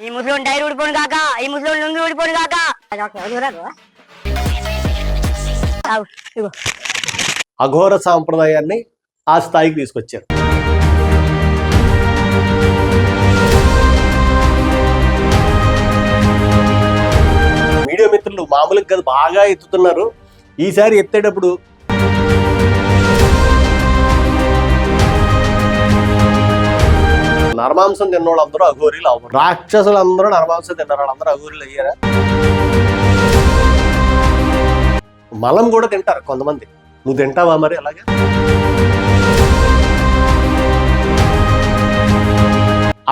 ఈ ముసలి డైరీ ఊడిపోను కాక ఈ ముసలి లుంగి ఊడిపోను కాక. అఘోర సాంప్రదాయాన్ని ఆ స్థాయికి తీసుకొచ్చారు. మీడియా మిత్రులు మామూలుగా కాదు బాగా ఎత్తుతున్నారు. ఈసారి ఎత్తేటప్పుడు నరమాంసం తిన్నోళ్ళు అందరూ అఘోరీలు అవ్వరు. రాక్షసులు అందరూ నరమాంసం తిన్నారు వాళ్ళందరూ అఘోరీలు అయ్యారా? మలం కూడా తింటారు కొంతమంది. నువ్వు తింటావా మరి అలాగే?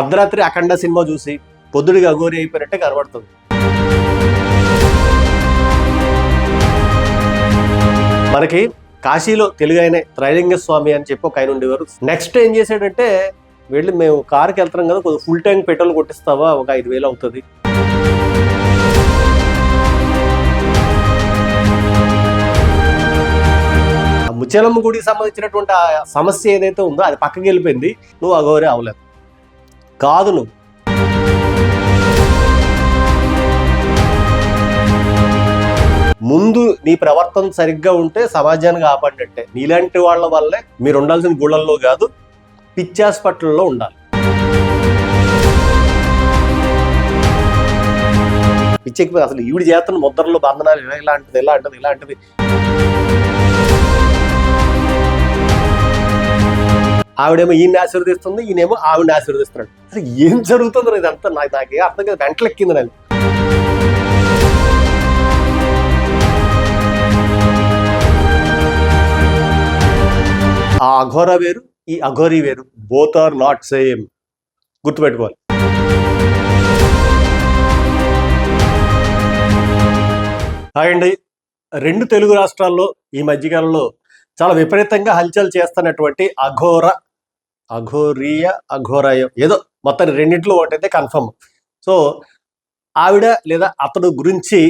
అర్ధరాత్రి అఖండ సినిమా చూసి పొద్దుడిగా అఘోరి అయిపోయినట్టే కనబడుతుంది. మనకి కాశీలో తెలుగు ఆయన త్రైలింగ స్వామి అని చెప్పి ఒక ఆయన ఉండేవారు. నెక్స్ట్ ఏం చేశాడంటే వెళ్ళి మేము కార్కి వెళ్తున్నాం కదా కొద్దిగా ఫుల్ ట్యాంక్ పెట్రోల్ కొట్టిస్తావా? ఒక ఐదు వేలు అవుతుంది. ముచ్చలమ్మ గుడికి సంబంధించినటువంటి ఆ సమస్య ఏదైతే ఉందో అది పక్కకి వెళ్ళిపోయింది. నువ్వు అగోరే అవలేదు. కాదు నువ్వు. ముందు నీ ప్రవర్తన సరిగ్గా ఉంటే సమాజాన్ని కాపాడినట్టే. నీలాంటి వాళ్ళ వల్లే మీరు ఉండాల్సిన గుళ్ళల్లో కాదు పిచ్చి హాస్పిటల్లో ఉండాలి. పిచ్చెక్కి అసలు ఈవిడ చేస్తున్న ముద్రలు బంధనాలు ఇలా ఇలాంటిది ఇలాంటిది ఇలాంటిది ఆవిడేమో ఈయన్ని ఆశీర్వదిస్తుంది ఈయనేమో ఆవిడని ఆశీర్వదిస్తున్నాడు. అసలు ఏం జరుగుతుందో ఇదంతా నాకు నాకు అర్థం కాదు. వెంటలెక్కింది నేను ఆ అఘోర వేరు ఈ అఘోరీ వేరు. బోత్ ఆర్ నాట్ సేమ్ గుర్తుపెట్టుకోవాలి. హాయ్ అండి. రెండు తెలుగు రాష్ట్రాల్లో ఈ మధ్యకాలంలో చాలా విపరీతంగా హల్చల్ చేస్తున్నటువంటి అఘోర అఘోరియ అఘోరాయ ఏదో మొత్తం రెండింటిలో ఒకటైతే కన్ఫర్మ్ సో ఆవిడ లేదా అతడు గురించి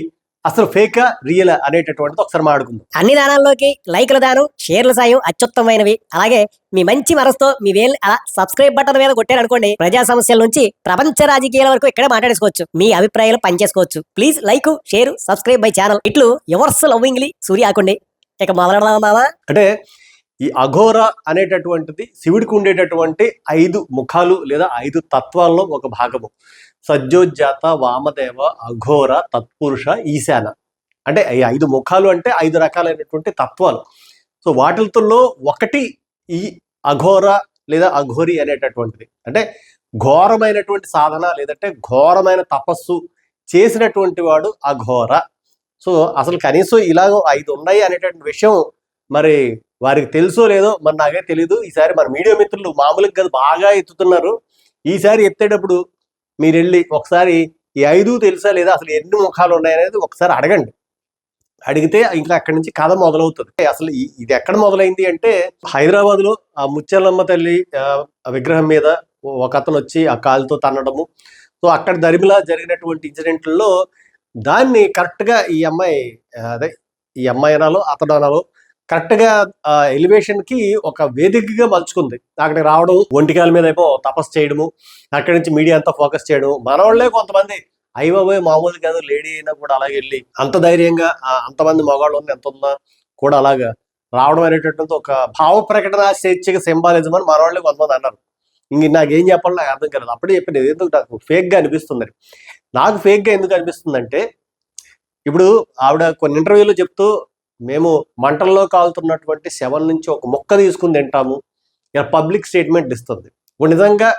అసలు ఫేకా రియల్ అనేటటువంటిది ఒకసారి మాట్లాడుకుందాం అన్ని దానాల్లోకి లైకుల దానం షేర్ల సాయం అత్యుత్తమైనవి అలాగే మీ మంచి మనసుతో మీ వేలు అలా సబ్స్క్రైబ్ బటన్ మీద కొట్టారనుకోండి ప్రజా సమస్యల నుంచి ప్రపంచ రాజకీయాల వరకు ఇక్కడే మాట్లాడేసుకోవచ్చు. మీ అభిప్రాయాలు పంచేసుకోవచ్చు please like share subscribe my channel. ఇట్లు ఎవర్స్ లవ్వింగ్లీ సూర్య ఆకుండి. ఇక మొదలెడదామా అంటే ఈ అఘోర అనేటటువంటిది శివుడికి ఉండేటటువంటి ఐదు ముఖాలు లేదా ఐదు తత్వాల్లో ఒక భాగము. సజ్జోజ్జాత వామదేవ అఘోర తత్పురుష ఈశాన. అంటే ఈ ఐదు ముఖాలు అంటే ఐదు రకాలైనటువంటి తత్వాలు. సో వాటితో ఒకటి ఈ అఘోర లేదా అఘోరి అనేటటువంటిది. అంటే ఘోరమైనటువంటి సాధన లేదంటే ఘోరమైన తపస్సు చేసినటువంటి వాడు అఘోర. సో అసలు కనీసం ఇలాగ ఐదు ఉన్నాయి అనేటటువంటి విషయం మరి వారికి తెలుసో లేదో మరి నాకే తెలియదు ఈసారి మన మీడియా మిత్రులు మామూలుగా కదా బాగా ఎత్తుతున్నారు. ఈసారి ఎత్తేటప్పుడు మీరు వెళ్ళి ఒకసారి ఈ ఐదు తెలుసా లేదా అసలు ఎన్ని ముఖాలు ఉన్నాయనేది ఒకసారి అడగండి. అడిగితే ఇంకా అక్కడి నుంచి కథ మొదలవుతుంది. అసలు ఈ- ఇది ఎక్కడ మొదలైంది అంటే హైదరాబాద్లో ఆ ముత్యాలమ్మ తల్లి విగ్రహం మీద ఒక అతను వచ్చి ఆ కాలుతో తన్నడము. సో అక్కడ దరిమిలా జరిగినటువంటి ఇన్సిడెంట్లలో దాన్ని కరెక్ట్గా ఈ అమ్మాయి అదే ఈ అమ్మాయి అనాలో అతడు అనాలో కరెక్ట్గా ఎలివేషన్కి ఎలివేషన్కి ఒక వేదికగా మలుచుకుంది. అక్కడికి రావడం ఒంటికాల మీద ఏమో తపస్సు చేయడము అక్కడి నుంచి మీడియా అంతా ఫోకస్ చేయడం మనవాళ్ళే కొంతమంది అయ్యబాబోయ్ మామూలు కాదు లేడీ అయినా కూడా అలాగే వెళ్ళి అంత ధైర్యంగా అంతమంది మగవాళ్ళు ఉన్న ఎంత ఉన్నా కూడా అలాగా రావడం అనేటటువంటి ఒక భావ ప్రకటన స్వేచ్ఛగా సింబాలిజం అని మనవాళ్ళే కొంతమంది అన్నారు. ఇంక నాకేం చెప్పాలో నాకు అర్థం కాలేదు. అప్పుడే చెప్పింది ఎందుకు నాకు ఫేక్గా అనిపిస్తుంది? నాకు ఫేక్గా ఎందుకు అనిపిస్తుందంటే ఇప్పుడు ఆవిడ కొన్ని ఇంటర్వ్యూలో చెప్తూ మేము మంటల్లో కాలుతున్నటువంటి శవం నుంచి ఒక మొక్క తీసుకుని తింటాము. ఇలా పబ్లిక్ స్టేట్మెంట్ ఇస్తుంది. ఇప్పుడు నిజంగా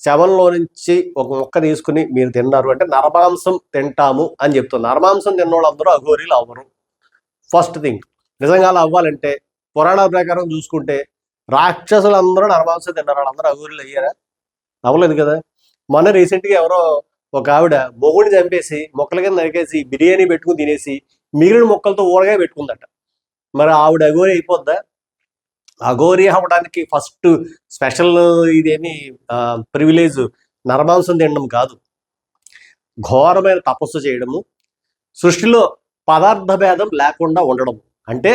శవంలో నుంచి ఒక మొక్క తీసుకుని మీరు తిన్నారు అంటే నరమాంసం తింటాము అని చెప్తుంది. నరమాంసం తిన్న వాళ్ళందరూ అఘోరీలు అవ్వరు. ఫస్ట్ థింగ్ నిజంగా అలా అవ్వాలంటే పురాణాల ప్రకారం చూసుకుంటే రాక్షసులందరూ నరమాంసం తిన్నారు. వాళ్ళందరూ అఘోరీలు అయ్యారా? అవ్వలేదు కదా. మొన్న రీసెంట్గా గా ఎవరో ఒక ఆవిడ మొగుడిని చంపేసి మొక్కల కింద నరికేసి బిర్యానీ పెట్టుకుని తినేసి మిగిలిన మొక్కలతో ఊరగాయ పెట్టుకుందట. మరి ఆవిడ అఘోరి అయిపోద్దా? అఘోరి అవ్వడానికి ఫస్ట్ స్పెషల్ ఇదేమి ప్రివిలేజ్ నరమాంసం తినడం కాదు. ఘోరమైన తపస్సు చేయడము సృష్టిలో పదార్థ భేదం లేకుండా ఉండడం. అంటే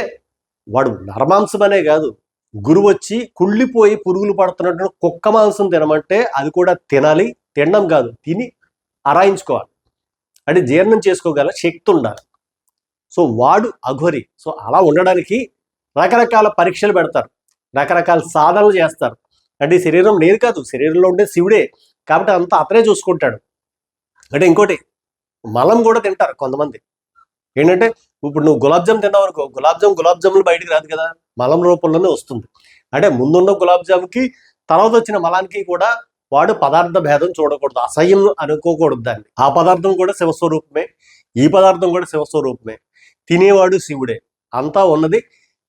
వాడు నరమాంసం అనే కాదు. గురువు వచ్చి కుళ్ళిపోయి పురుగులు పడుతున్నట్టు కుక్క మాంసం తినమంటే అది కూడా తినాలి తినడం కాదు. తిని అరాయించుకోవాలి అంటే జీర్ణం చేసుకోగల శక్తి ఉండాలి. సో వాడు అఘోరి. సో అలా ఉండడానికి రకరకాల పరీక్షలు పెడతారు. రకరకాల సాధనలు చేస్తారు. అంటే శరీరం నేను కాదు శరీరంలో ఉండే శివుడే కాబట్టి అంతా అతనే చూసుకుంటాడు. అంటే ఇంకోటి మలం కూడా తింటారు కొంతమంది. ఏంటంటే ఇప్పుడు నువ్వు గులాబ్ జామ్ తిన్నావు అనుకో గులాబ్ జామ్ గులాబ్ జాములు బయటికి రాదు కదా మలం రూపంలోనే వస్తుంది. అంటే ముందున్న గులాబ్ జామ్కి తర్వాత వచ్చిన మలానికి కూడా వాడు పదార్థ భేదం చూడకూడదు. అసహ్యం అనుకోకూడదు దాన్ని. ఆ పదార్థం కూడా శివస్వరూపమే. ఈ పదార్థం కూడా శివస్వరూపమే. తినేవాడు శివుడే. అంతా ఉన్నది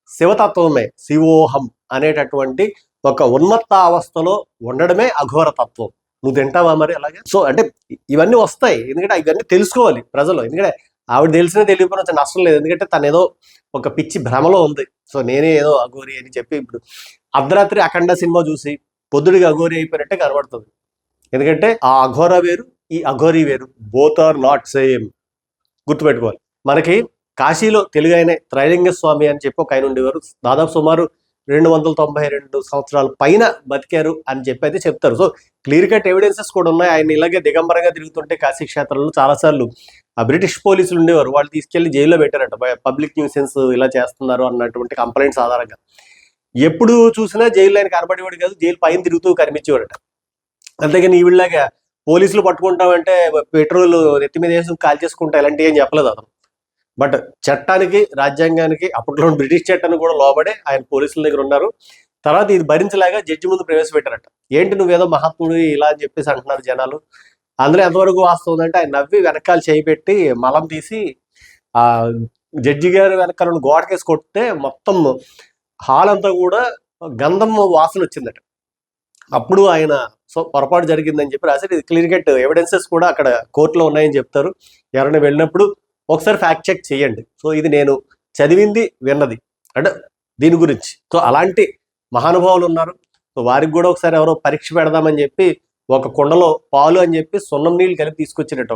శివతత్వమే శివోహం అనేటటువంటి ఒక ఉన్నత అవస్థలో ఉండడమే అఘోర తత్వం. నువ్వు తింటావా మరి అలాగే? సో అంటే ఇవన్నీ వస్తాయి. ఎందుకంటే ఇవన్నీ తెలుసుకోవాలి ప్రజలు. ఎందుకంటే ఆవిడ తెలిసినా తెలియకపోయినా నష్టం లేదు. ఎందుకంటే తను ఏదో ఒక పిచ్చి భ్రమలో ఉంది. సో నేనే ఏదో అఘోరి అని చెప్పి ఇప్పుడు అర్ధరాత్రి అఖండ సినిమా చూసి పొద్దుడికి అఘోరి అయిపోయినట్టే కనబడుతుంది. ఎందుకంటే ఆ అఘోర వేరు ఈ అఘోరి వేరు. బోత్ ఆర్ నాట్ సేమ్ గుర్తుపెట్టుకోవాలి. మనకి కాశీలో తెలుగు ఆయన త్రైలింగ స్వామి అని చెప్పి ఒక ఆయన ఉండేవారు. దాదాపు సుమారు రెండు వందల తొంభై రెండు సంవత్సరాల పైన బతికారు అని చెప్పి అయితే చెప్తారు. సో క్లియర్ కట్ ఎవిడెన్సెస్ కూడా ఉన్నాయి. ఆయన ఇలాగే దిగంబరంగా తిరుగుతుంటే కాశీ క్షేత్రంలో చాలాసార్లు ఆ బ్రిటిష్ పోలీసులు ఉండేవారు. వాళ్ళు తీసుకెళ్ళి జైల్లో పెట్టారట. పబ్లిక్ న్యూసెన్స్ ఇలా చేస్తున్నారు అన్నటువంటి కంప్లైంట్స్ ఆధారంగా. ఎప్పుడు చూసినా జైల్లో ఆయన కనబడేవాడు కాదు. జైలు పైన తిరుగుతూ కనిపించేవాడట. అంతేగాని ఈ వీళ్ళగా పోలీసులు పట్టుకుంటామంటే పెట్రోల్ నెత్తి మీద వేసి కాల్ చేసుకుంటా ఇలాంటివి ఏం చెప్పలేదు అతను. బట్ చట్టానికి రాజ్యాంగానికి అప్పట్లో బ్రిటిష్ చట్టానికి కూడా లోబడే ఆయన పోలీసుల దగ్గర ఉన్నారు. తర్వాత ఇది భరించలేక జడ్జి ముందు ప్రవేశపెట్టారట. ఏంటి నువ్వేదో మహాత్ముడు ఇలా అని చెప్పేసి అంటున్నారు జనాలు. అందులో ఎంతవరకు వాస్తవం అంటే ఆయన నవ్వి వెనకాల చేయి పెట్టి మలం తీసి ఆ జడ్జి గారి వెనకాల గోడకేసి కొడితే మొత్తం హాల్ అంతా కూడా గంధం వాసన వచ్చిందట. అప్పుడు ఆయన సో పొరపాటు జరిగిందని చెప్పి రాశారు. ఇది క్లియర్ కట్ ఎవిడెన్సెస్ కూడా అక్కడ కోర్టులో ఉన్నాయని చెప్తారు. ఎవరైనా వెళ్ళినప్పుడు ఒకసారి ఫ్యాక్ట్ చెక్ చేయండి. సో ఇది నేను చదివింది విన్నది. అంటే దీని గురించి. సో అలాంటి మహానుభావులు ఉన్నారు. సో వారికి కూడా ఒకసారి ఎవరో పరీక్ష పెడదామని చెప్పి ఒక కుండలో పాలు అని చెప్పి సున్నం నీళ్ళు కలిపి తీసుకొచ్చినట్టు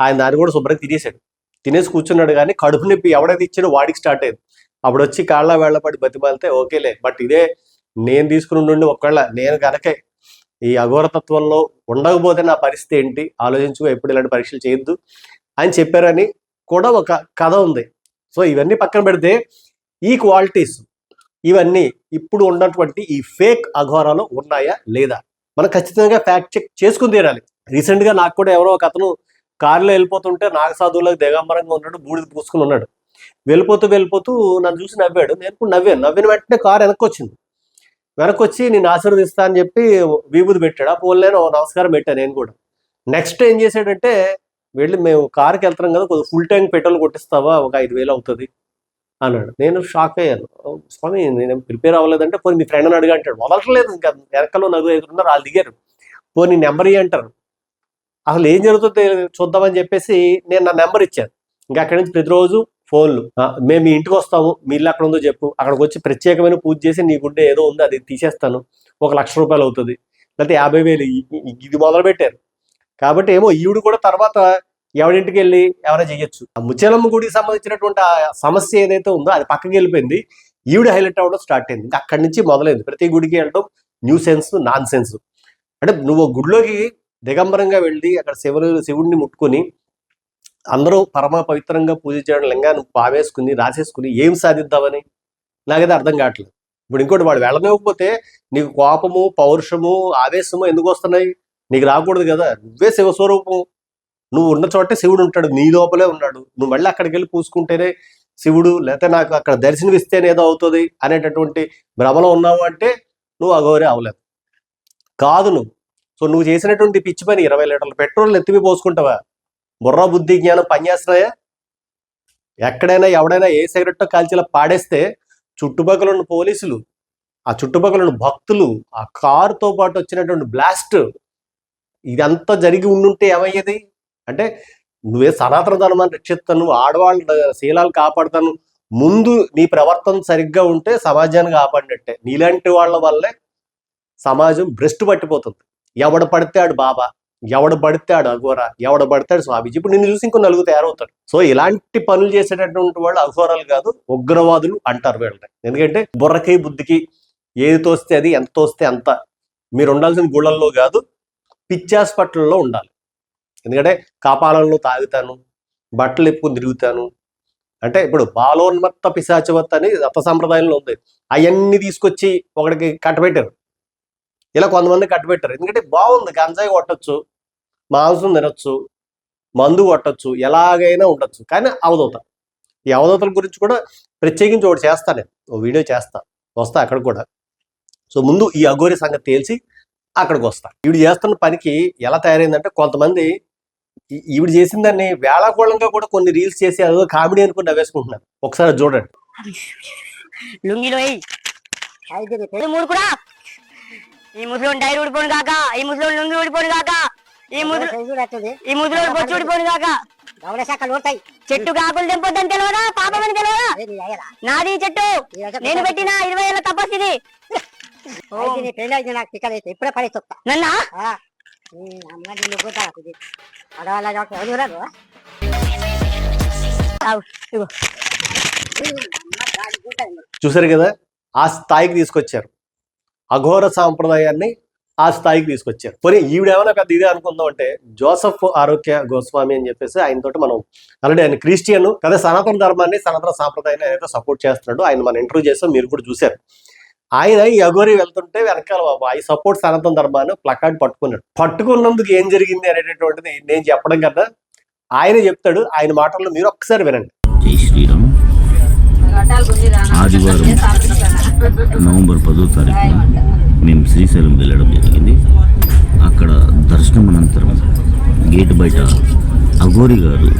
ఆయన దాన్ని కూడా శుభ్రంగా తినేసాడు తినేసి కూర్చున్నాడు కానీ కడుపు నొప్పి ఎవడైతే ఇచ్చాడో వాడికి స్టార్ట్ అయింది. అప్పుడు వచ్చి కాళ్ళ వేళ్ళపడి బతిమాలితే ఓకేలే బట్ ఇదే నేను తీసుకుని ఉండి ఒకవేళ నేను కనుక ఈ అఘోరతత్వంలో ఉండకపోతే నా పరిస్థితి ఏంటి? ఆలోచించుకో ఎప్పుడు ఇలాంటి పరీక్షలు చేయొద్దు అని చెప్పారని కూడా ఒక కథ ఉంది. సో ఇవన్నీ పక్కన పెడితే ఈ క్వాలిటీస్ ఇవన్నీ ఇప్పుడు ఉన్నటువంటి ఈ ఫేక్ అఘోరాలు ఉన్నాయా లేదా? మనం ఖచ్చితంగా ఫ్యాక్ట్ చెక్ చేసుకుని తీరాలి. రీసెంట్గా నాకు కూడా ఎవరో ఒక అతను కారులో వెళ్ళిపోతుంటే నాగ సాధువులకు దిగంబరంగా ఉన్నాడు బూడిద పూసుకుని ఉన్నాడు. వెళ్ళిపోతూ వెళ్ళిపోతూ నన్ను చూసి నవ్వాడు. నేను కూడా నవ్వాను. నవ్విన వెంటనే కారు వెనక్కి వచ్చింది వెనక్కి వచ్చి నేను ఆశీర్వదిస్తా అని చెప్పి విభూది పెట్టాడు. ఆ పోలేను నమస్కారం పెట్టాను నేను కూడా. నెక్స్ట్ ఏం చేశాడంటే వెళ్ళి మేము కార్కి వెళ్తున్నాం కదా కొద్దిగా ఫుల్ ట్యాంక్ పెట్రోల్ కొట్టిస్తావా? ఒక ఐదు వేలు అవుతుంది అన్నాడు. నేను షాక్ అయ్యాను. స్వామి నేను ప్రిపేర్ అవ్వలేదంటే పోనీ మీ ఫ్రెండ్ అని అడిగా అంటాడు. వదలట్లేదు ఇంకా వెనకలో నలుగురు ఐదు ఉన్నారు వాళ్ళు దిగారు. పోనీ నెంబర్ ఇ అంటారు. అసలు ఏం జరుగుతుందో చూద్దామని చెప్పేసి నేను నా నెంబర్ ఇచ్చాను. ఇంకా అక్కడి నుంచి ప్రతిరోజు ఫోన్లు. మేము మీ ఇంటికి వస్తాము మీ ఇల్లు అక్కడ ఉందో చెప్పు. అక్కడికి వచ్చి ప్రత్యేకమైన పూజ చేసి నీకుండే ఏదో ఉంది అది తీసేస్తాను. ఒక లక్ష రూపాయలు అవుతుంది. లేకపోతే యాభై వేలు ఇది మొదలు పెట్టారు కాబట్టి ఏమో ఈవిడు కూడా తర్వాత ఎవరింటికి వెళ్ళి ఎవరైనా చేయొచ్చు ఆ ముచ్చలమ్మ గుడికి సంబంధించినటువంటి ఆ సమస్య ఏదైతే ఉందో అది పక్కకి వెళ్ళిపోయింది. ఈవిడ హైలైట్ అవ్వడం స్టార్ట్ అయింది. అక్కడి నుంచి మొదలైంది. ప్రతి గుడికి వెళ్ళడం న్యూ సెన్స్ నాన్ సెన్స్. అంటే నువ్వు గుడిలోకి దిగంబరంగా వెళ్ళి అక్కడ శివుడు శివుడిని ముట్టుకొని అందరూ పరమ పవిత్రంగా పూజ చేయడం లింగాన్ని నువ్వు రాసేసుకుని ఏం సాధిద్దామని? నాకైతే అర్థం కావట్లేదు. ఇప్పుడు ఇంకోటి వాడు వెళ్ళనివ్వకపోతే నీకు కోపము పౌరుషము ఆవేశము ఎందుకు వస్తున్నాయి? నీకు రాకూడదు కదా. నువ్వే శివస్వరూపం నువ్వు ఉన్న చోటే శివుడు ఉంటాడు. నీ లోపలే ఉన్నాడు. నువ్వు మళ్ళీ అక్కడికి వెళ్ళి పూసుకుంటేనే శివుడు లేకపోతే నాకు అక్కడ దర్శనమిస్తేనే ఏదో అవుతుంది అనేటటువంటి భ్రమలో ఉన్నావు అంటే నువ్వు అఘోరే అవలేదు కాదు నువ్వు. సో నువ్వు చేసినటువంటి పిచ్చి పని ఇరవై లీటర్ల పెట్రోల్ ఎత్తిమి పోసుకుంటావా? బుర్ర బుద్ధి జ్ఞానం పనిచేస్తున్నాయా? ఎక్కడైనా ఎవడైనా ఏ సిగరెట్టో కాల్చేలా పాడేస్తే చుట్టుపక్కల ఉన్న పోలీసులు ఆ చుట్టుపక్కల ఉన్న భక్తులు ఆ కారుతో పాటు వచ్చినటువంటి బ్లాస్ట్ ఇదంతా జరిగి ఉండుంటే ఏమయ్యేది? అంటే నువ్వే సనాతన ధర్మాన్ని రక్షిస్తాను ఆడవాళ్ళ శీలాలు కాపాడుతాను ముందు నీ ప్రవర్తన సరిగ్గా ఉంటే సమాజాన్ని కాపాడినట్టే. నీలాంటి వాళ్ళ వల్లే సమాజం భ్రష్టు పట్టిపోతుంది. ఎవడు పడితే బాబా ఎవడు పడితే అఘోరా అఘోర ఎవడు పడితే స్వామీజీ. ఇప్పుడు నిన్ను చూసి ఇంకో నలుగురు తయారవుతాడు సో ఇలాంటి పనులు చేసేటటువంటి వాళ్ళు అఘోరాలు కాదు ఉగ్రవాదులు అంటారు వీళ్ళని. ఎందుకంటే బుర్రకి బుద్ధికి ఏది తోస్తే అది ఎంత తోస్తే అంత. మీరు ఉండాల్సిన గుళ్ళల్లో కాదు పిచ్చి హాస్పిటల్లో ఉండాలి. ఎందుకంటే కాపాలంలో తాగుతాను బట్టలు ఎప్పుకుని తిరుగుతాను. అంటే ఇప్పుడు బాలోన్మత్త పిశాచవత్త అని రత సంప్రదాయంలో ఉంది. అవన్నీ తీసుకొచ్చి ఒకడికి కట్టబెట్టారు. ఇలా కొంతమంది కట్టబెట్టారు. ఎందుకంటే బాగుంది. గంజాయి కొట్టచ్చు మాంసం తినొచ్చు మందు కొట్టచ్చు ఎలాగైనా ఉండొచ్చు. కానీ అవధూత. ఈ అవధూతల గురించి కూడా ప్రత్యేకించి ఒకటి చేస్తాను నేను. ఓ వీడియో చేస్తా. వస్తా అక్కడ కూడా. సో ముందు ఈ అఘోరి సంగతి తేల్చి అక్కడికి వస్తా ఈవిడ చేస్తున్న పనికి ఎలా తయారైందంటే కొంతమంది ఈవిడ చేసిన దాన్ని వేళాకోళంగా కూడా కొన్ని రీల్స్ చేసి అదో కామెడీ అనుకుని నవ్వేసుకుంటున్నారు. ఒకసారి చూడండి. ఈ ముసలో టైర్ ఊడిపోను కాక! ఈ ముసలో లుంగి ఊడిపోను కాక! ఈ ముసలు ఈ ముసలో బొచ్చు ఊడిపోను కాక! చెట్టు కాకులు తెంపొద్దని తెలియదా పాపమని తెలియదా నాది చెట్టు! నేను పెట్టిన ఇరవై ఏళ్ళ తపస్సు ఇది ఇప్పుడే పరిస్థితి నన్నా ఆగు, ఇగో. చూసారు కదా? ఆ స్థాయికి తీసుకొచ్చారు. అఘోర సాంప్రదాయాన్ని ఆ స్థాయికి తీసుకొచ్చారు. పోనీ ఈవిడేమైనా పెద్ద ఇదే అనుకుందాం అంటే జోసఫ్ ఆరోగ్య గోస్వామి అని చెప్పేసి ఆయనతోటి మనం ఆల్రెడీ ఆయన క్రిస్టియన్ కదా సనాతన ధర్మాన్ని సనాతన సాంప్రదాయాన్ని ఏదైతే సపోర్ట్ చేస్తున్నాడు. ఆయన మనం ఇంటర్వ్యూ చేస్తాం మీరు కూడా చూశారు. ఆయన ఈ అఘోరి వెళ్తుంటే వెనకాల బాబు ఐ సపోర్ట్ సనాతన ధర్మాన్ని ప్లకార్డ్ పట్టుకున్నాడు. పట్టుకున్నందుకు ఏం జరిగింది అనేటటువంటిది నేను చెప్పడం కన్నా ఆయన చెప్తాడు ఆయన మాటల్లో మీరు ఒక్కసారి వినండి. జై శ్రీరామ్. ఆదివారం నవంబర్ పదో తారీఖున మేము శ్రీశైలం వెళ్ళడం జరిగింది. అక్కడ దర్శనం అనంతరం గేట్ బయట అఘోరి గారు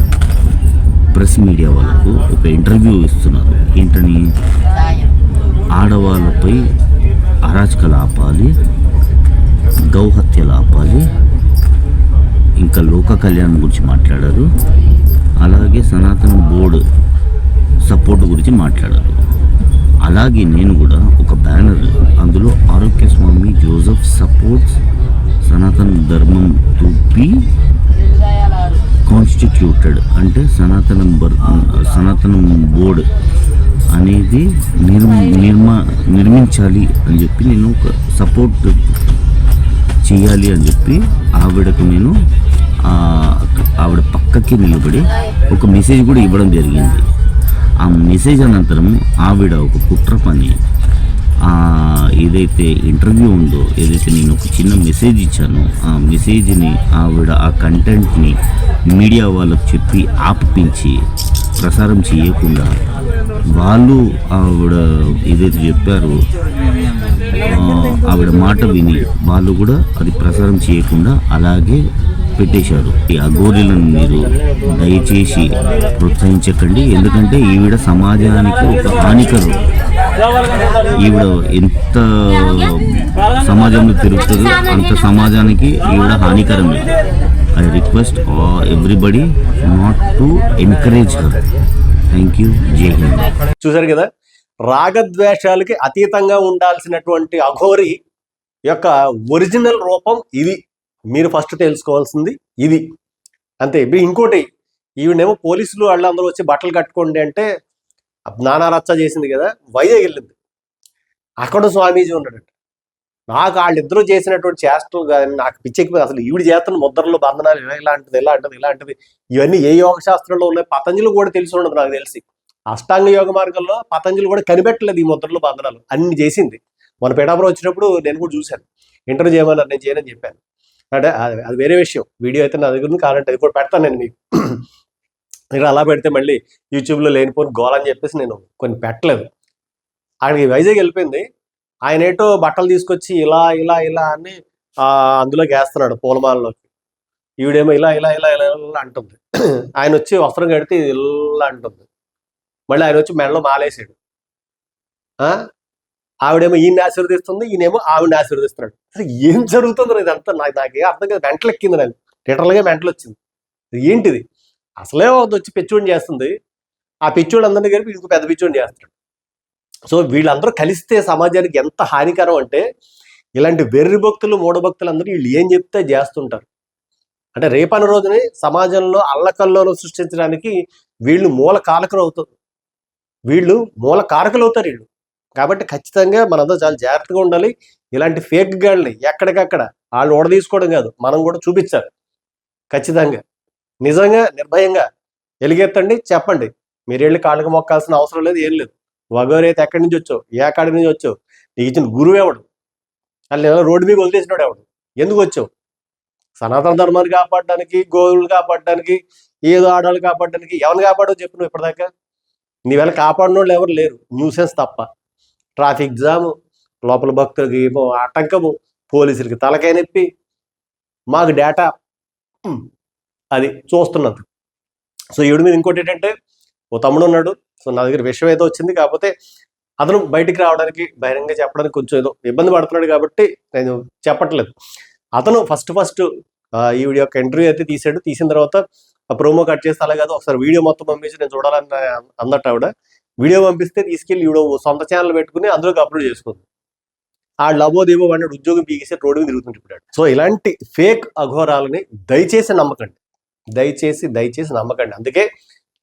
ప్రెస్ మీడియా వాళ్ళకు ఒక ఇంటర్వ్యూ ఇస్తున్నారు. ఏంటని? ఆడవాళ్ళపై అరాచకలు ఆపాలి గౌహత్యలు ఆపాలి. ఇంకా లోక కళ్యాణం గురించి మాట్లాడారు. అలాగే సనాతన బోర్డు సపోర్ట్ గురించి మాట్లాడారు. అలాగే నేను కూడా ఒక బ్యానర్ అందులో ఆరోగ్య స్వామి జోసఫ్ సపోర్ట్స్ సనాతన ధర్మం తుప్పి కాన్స్టిట్యూటెడ్ అంటే సనాతన బర్ సనాతనం బోర్డ్ అనేది నిర్మ నిర్మా నిర్మించాలి అని చెప్పి నేను ఒక సపోర్ట్ చేయాలి అని చెప్పి ఆవిడకు నేను ఆవిడ పక్కకి నిలబడి ఒక మెసేజ్ కూడా ఇవ్వడం జరిగింది. ఆ మెసేజ్ అనంతరం ఆవిడ ఒక కుట్ర పని ఏదైతే ఇంటర్వ్యూ ఉందో ఏదైతే నేను ఒక చిన్న మెసేజ్ ఇచ్చానో ఆ మెసేజ్ని ఆవిడ ఆ కంటెంట్ని మీడియా వాళ్ళకు చెప్పి ఆపించి ప్రసారం చేయకుండా వాళ్ళు ఆవిడ ఏదైతే చెప్పారో ఆవిడ మాట విని వాళ్ళు కూడా అది ప్రసారం చేయకుండా అలాగే పెట్టేశారు. ఈ అఘోరీలను మీరు దయచేసి ప్రోత్సహించకండి. ఎందుకంటే ఈవిడ సమాజానికి ఒక హానికరం. ఈవిడ ఎంత సమాజంలో తిరుగుతుందో అంత సమాజానికి ఈవిడ హానికరం I request everybody not to encourage her thank you Jai Hind చూశారు కదా? రాగద్వేషాలకి అతీతంగా ఉండాల్సినటువంటి అఘోరి యొక్క ఒరిజినల్ రూపం ఇది. మీరు ఫస్ట్ తెలుసుకోవాల్సింది ఇది. అంతే. ఇంకోటి ఈవిడేమో పోలీసులు వాళ్ళందరూ వచ్చి బట్టలు కట్టుకోండి అంటే నానా రచ్చ చేసింది కదా వైజాగ్ వెళ్ళింది. అక్కడ స్వామీజీ ఉన్నాడట. నాకు వాళ్ళిద్దరూ చేసినటువంటి చేష్టలు కానీ నాకు పిచ్చెక్కిపోయి అసలు ఈవిడ చేస్తున్న ముద్రలు బంధనాలు ఇలా ఇలాంటిది ఇలాంటిది ఇలాంటిది ఇవన్నీ ఏ యోగ శాస్త్రంలో ఉన్నాయి? పతంజలి కూడా తెలిసి ఉండదు నాకు తెలిసి. అష్టాంగ యోగ మార్గంలో పతంజలి కూడా కనిపెట్టలేదు ఈ ముద్రలు బంధనాలు అన్ని చేసింది. మన పేటాపురం వచ్చినప్పుడు నేను కూడా చూశాను. ఇంటర్వ్యూ చేయమన్నారు నేను చేయనని చెప్పాను. అంటే అది అది వేరే విషయం. వీడియో అయితే నా దగ్గర ఉంది కావాలంటే అది కూడా పెడతాను నేను మీకు. ఇక్కడ అలా పెడితే మళ్ళీ యూట్యూబ్లో లేనిపోని గోల్ అని చెప్పేసి నేను కొన్ని పెట్టలేదు. అక్కడికి వైజాగ్ వెళ్ళిపోయింది. ఆయన ఏటో బట్టలు తీసుకొచ్చి ఇలా ఇలా ఇలా అని అందులో అందులోకి వేస్తున్నాడు పూలమాలలోకి. ఈవిడేమో ఇలా ఇలా ఇలా ఇలా ఇలా అంటుంది. ఆయన వచ్చి వస్త్రం కడితే ఇది ఇలా అంటుంది. మళ్ళీ ఆయన వచ్చి మెడలో మాలేసాడు ఆ? ఆవిడేమో ఈయన్ని ఆశీర్వదిస్తుంది ఈయనేమో ఆవిడని ఆశీర్వదిస్తున్నాడు. అసలు ఏం జరుగుతుందో ఇదంతా నాకు నాకే అర్థం కాదు. మెంటలు ఎక్కింది నాకు లిటరల్గా మెంటలు వచ్చింది ఏంటిది? అసలే ఒకటి వచ్చి పిచ్చోడిని చేస్తుంది. ఆ పిచ్చోడు అందరినీ కలిపి ఇంకో పెద్ద పిచ్చోడిని చేస్తాడు. సో వీళ్ళందరూ కలిస్తే సమాజానికి ఎంత హానికరం అంటే ఇలాంటి వెర్రి భక్తులు మూఢభక్తులు అందరూ వీళ్ళు ఏం చెప్తే చేస్తుంటారు. అంటే రేపని రోజుని సమాజంలో అల్లకల్లోలు సృష్టించడానికి వీళ్ళు మూల కారకులు అవుతారు. వీళ్ళు మూల కారకులు అవుతారు వీళ్ళు. కాబట్టి ఖచ్చితంగా మనందరూ చాలా జాగ్రత్తగా ఉండాలి. ఇలాంటి ఫేక్ గాళ్ళని ఎక్కడికక్కడ వాళ్ళు ఓడ తీసుకోవడం కాదు. మనం కూడా చూపించాలి. ఖచ్చితంగా. నిజంగా నిర్భయంగా ఎలుగెత్తండి. చెప్పండి. మీరు వెళ్ళి కాళ్ళకి మొక్కాల్సిన అవసరం లేదు ఏం లేదు. వగోరైతే అయితే ఎక్కడి నుంచి వచ్చావు? ఏ కాడి నుంచి వచ్చావు? నీకు ఇచ్చిన గురువు ఎవడు? అలా రోడ్డు మీద వదిలేసినాడు ఎవడు? ఎందుకు వచ్చావు? సనాతన ధర్మాన్ని కాపాడడానికి గోవులు కాపాడడానికి ఏదో ఆడవాళ్ళు కాపాడడానికి ఎవరిని కాపాడో చెప్పు నువ్వు ఇప్పటిదాకా? నీ వేళ కాపాడినోళ్ళు ఎవరు లేరు. న్యూసెన్స్ తప్ప. ట్రాఫిక్ జాము లోపల భక్తులకి ఏమో ఆటంకము పోలీసులకి తలకాయ నొప్పి మాకు డేటా. అది చూస్తున్నది. సో ఈవిడ మీద ఇంకోటి ఏంటంటే ఓ తమ్ముడు ఉన్నాడు. సో నా దగ్గర విషయం ఏదో వచ్చింది. కాకపోతే అతను బయటికి రావడానికి బహిరంగ చెప్పడానికి కొంచెం ఏదో ఇబ్బంది పడుతున్నాడు కాబట్టి నేను చెప్పట్లేదు. అతను ఫస్ట్ ఫస్ట్ ఈ వీడియో యొక్క ఇంటర్వ్యూ అయితే తీసాడు తీసిన తర్వాత ఆ ప్రోమో కట్ చేస్తే అలా కాదు. ఒకసారి వీడియో మొత్తం పంపించి నేను చూడాలని అందట ఆవిడ వీడియో పంపిస్తే తీసుకెళ్ళి ఈవిడ సొంత ఛానల్ పెట్టుకుని అందులోకి అప్లోడ్ చేసుకుంది. ఆ లబో దేవో వాడిని ఉద్యోగం పీకేసి రోడ్డు మీద తిరుగుతుంటాడు సో ఇలాంటి ఫేక్ అఘోరాలని దయచేసి నమ్మకండి. దయచేసి దయచేసి నమ్మకండి. అందుకే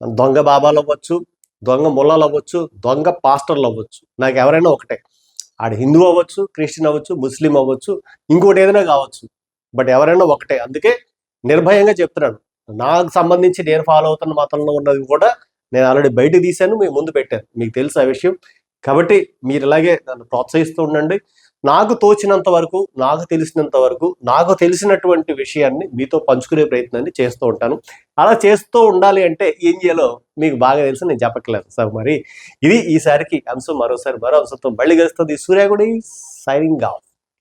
దొంగ బాబాలు అవ్వచ్చు దొంగ ముల్లాలు అవ్వచ్చు దొంగ పాస్టర్లు అవ్వచ్చు. నాకు ఎవరైనా ఒకటే. ఆడు హిందూ అవ్వచ్చు క్రిస్టియన్ అవ్వచ్చు ముస్లిం అవ్వచ్చు ఇంకోటి ఏదైనా కావచ్చు. బట్ ఎవరైనా ఒకటే. అందుకే నిర్భయంగా చెప్తున్నాను. నాకు సంబంధించి నేను ఫాలో అవుతున్న మతంలో ఉన్నది కూడా నేను ఆల్రెడీ బయట తీశాను మీ ముందు పెట్టాను మీకు తెలుసు ఆ విషయం. కాబట్టి మీరు ఇలాగే నన్ను ప్రోత్సహిస్తూ ఉండండి. నాకు తోచినంత వరకు నాకు తెలిసినంత వరకు నాకు తెలిసినటువంటి విషయాన్ని మీతో పంచుకునే ప్రయత్నాన్ని చేస్తూ ఉంటాను. అలా చేస్తూ ఉండాలి అంటే ఏం చేయాలో మీకు బాగా తెలుసు నేను చెప్పట్లేదు సార్ మరి. ఇది ఈసారికి అంశం మరోసారి మరో అంశంతో మళ్ళీ కలుస్తుంది సూర్యగుడి సైనింగ్ ఆఫ్.